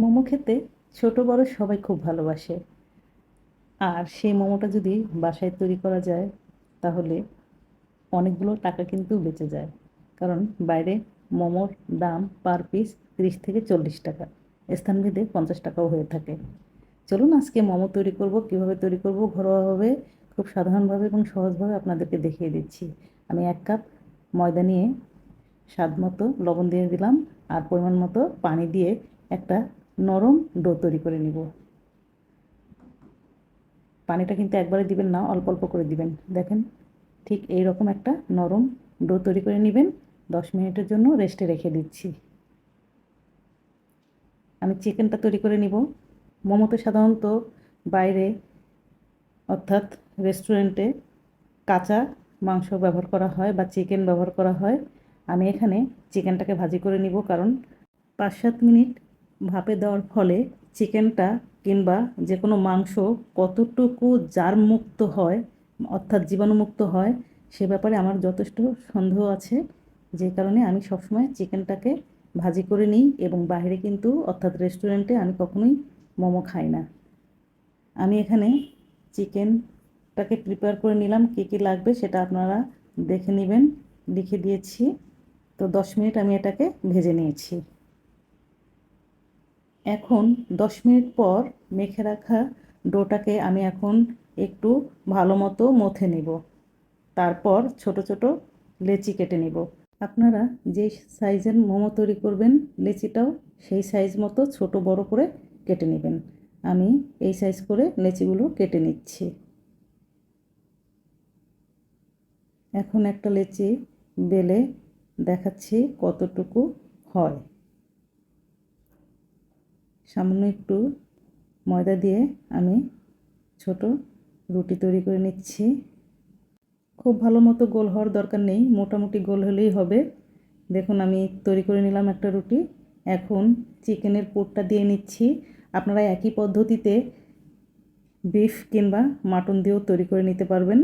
মোমো খেতে ছোট, বড় সবাই খুব ভালোবাসে। আর সেই মোমোটা যদি বাসায় তৈরি করা যায়, তাহলে অনেকগুলো টাকা কিন্তু বেঁচে যায়। কারণ বাইরে মোমোর দাম পার পিস তিরিশ থেকে চল্লিশ টাকা, স্থানভেদে পঞ্চাশ টাকাও হয়ে থাকে। চলুন আজকে মোমো তৈরি করব, কীভাবে তৈরি করব, ঘরোয়াভাবে, খুব সাধারণভাবে এবং সহজভাবে আপনাদেরকে দেখিয়ে দিচ্ছি। আমি এক কাপ ময়দা নিয়ে স্বাদ মতো লবণ দিয়ে দিলাম, আর পরিমাণ মতো পানি দিয়ে একটা নরম ডো তৈরি করে নিব। পানিটা কিন্তু একবারে দিবেন না, অল্প অল্প করে দিবেন। দেখেন, ঠিক এই রকম একটা নরম ডো তৈরি করে নেবেন। দশ মিনিটের জন্য রেস্টে রেখে দিচ্ছি। আমি চিকেনটা তৈরি করে নিব। মোমোতে সাধারণত বাইরে, অর্থাৎ রেস্টুরেন্টে কাঁচা মাংস ব্যবহার করা হয় বা চিকেন ব্যবহার করা হয়। আমি এখানে চিকেনটাকে ভাজি করে নিব, কারণ পাঁচ সাত মিনিট ভাপে দেওয়ার ফলে চিকেনটা কিংবা যে কোনো মাংস কতটুকু জারমুক্ত হয়, অর্থাৎ জীবাণুমুক্ত হয়, সে ব্যাপারে আমার যথেষ্ট সন্দেহ আছে। যে কারণে আমি সবসময় চিকেনটাকে ভাজি করে নিই এবং বাইরে কিন্তু, অর্থাৎ রেস্টুরেন্টে আমি কখনোই মোমো খাই না। আমি এখানে চিকেনটাকে প্রিপেয়ার করে নিলাম। কী কী লাগবে সেটা আপনারা দেখে নেবেন, লিখে দিয়েছি। তো দশ মিনিট আমি এটাকে ভেজে নিয়েছি। এখন দশ মিনিট পর মেখে রাখা ডোটাকে আমি এখন একটু ভালো মতো মথে নেব। তারপর ছোট ছোট লেচি কেটে নেব। আপনারা যে সাইজের মোমো তৈরি করবেন, লেচিটাও সেই সাইজ মতো ছোট বড় করে কেটে নেবেন। আমি এই সাইজ করে লেচিগুলো কেটে নিচ্ছি। এখন একটা লেচি বেলে দেখাচ্ছি কতটুকু হয়। সামান্য একটু ময়দা দিয়ে আমি ছোট রুটি তৈরি করে নিচ্ছি। খুব ভালো মতো গোল হওয়ার দরকার নেই, মোটামুটি গোল হলেই হবে। দেখুন, আমি তৈরি করে নিলাম একটা রুটি। এখন চিকেনের পোটটা দিয়ে নিচ্ছি। আপনারা একই পদ্ধতিতে বিফ কিংবা মাটন দিয়েও তৈরি করে নিতে পারবেন।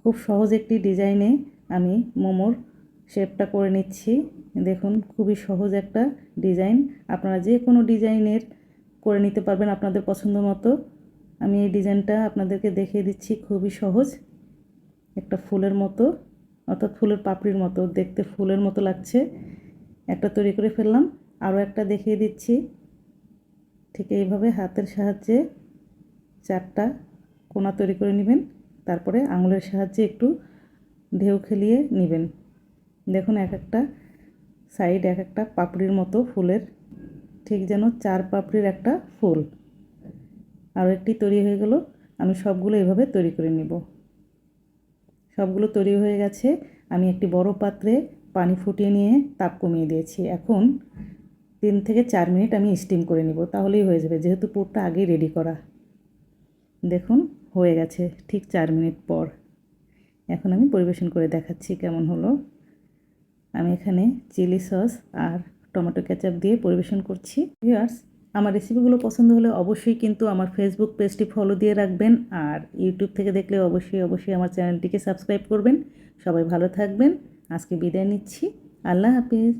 খুব সহজ একটি ডিজাইনে আমি মোমোর শেপটা করে নিচ্ছি। দেখুন, খুবই সহজ একটা ডিজাইন। আপনারা যে কোনো ডিজাইনের করে নিতে পারবেন আপনাদের পছন্দ মতো। আমি এই ডিজাইনটা আপনাদেরকে দেখিয়ে দিচ্ছি, খুবই সহজ। একটা ফুলের মতো, অর্থাৎ ফুলের পাপড়ির মতো, দেখতে ফুলের মতো লাগছে। একটা তৈরি করে ফেললাম, আরও একটা দেখিয়ে দিচ্ছি। ঠিক এইভাবে হাতের সাহায্যে চারটা কোনা তৈরি করে নেবেন, তারপরে আঙুলের সাহায্যে একটু ঢেউ খেলিয়ে নেবেন। দেখুন, এক একটা সাইড এক একটা পাপড়ির মতো ফুলের, ঠিক যেন চার পাপড়ির একটা ফুল। আরও একটি তৈরি হয়ে গেল, আমি সবগুলো এভাবে তৈরি করে নেব। সবগুলো তৈরি হয়ে গেছে, আমি একটি বড় পাত্রে পানি ফুটিয়ে নিয়ে তাপ কমিয়ে দিয়েছি। এখন তিন থেকে চার মিনিট আমি স্টিম করে নিব, তাহলেই হয়ে যাবে, যেহেতু পুরটা আগেই রেডি করা। দেখুন, হয়ে গেছে ঠিক চার মিনিট পর। এখন আমি পরিবেশন করে দেখাচ্ছি কেমন হলো। আমি এখানে চিলি সস আর টমেটো কেচাপ দিয়ে পরিবেশন করছি। ভিউয়ার্স আমার রেসিপিগুলো পছন্দ হলে অবশ্যই কিন্তু আমার ফেসবুক পেজটি ফলো দিয়ে রাখবেন আর ইউটিউব থেকে দেখলে অবশ্যই অবশ্যই আমার চ্যানেলটিকে সাবস্ক্রাইব করবেন। সবাই ভালো থাকবেন। আজকে বিদায় নিচ্ছি। আল্লাহ হাফিজ।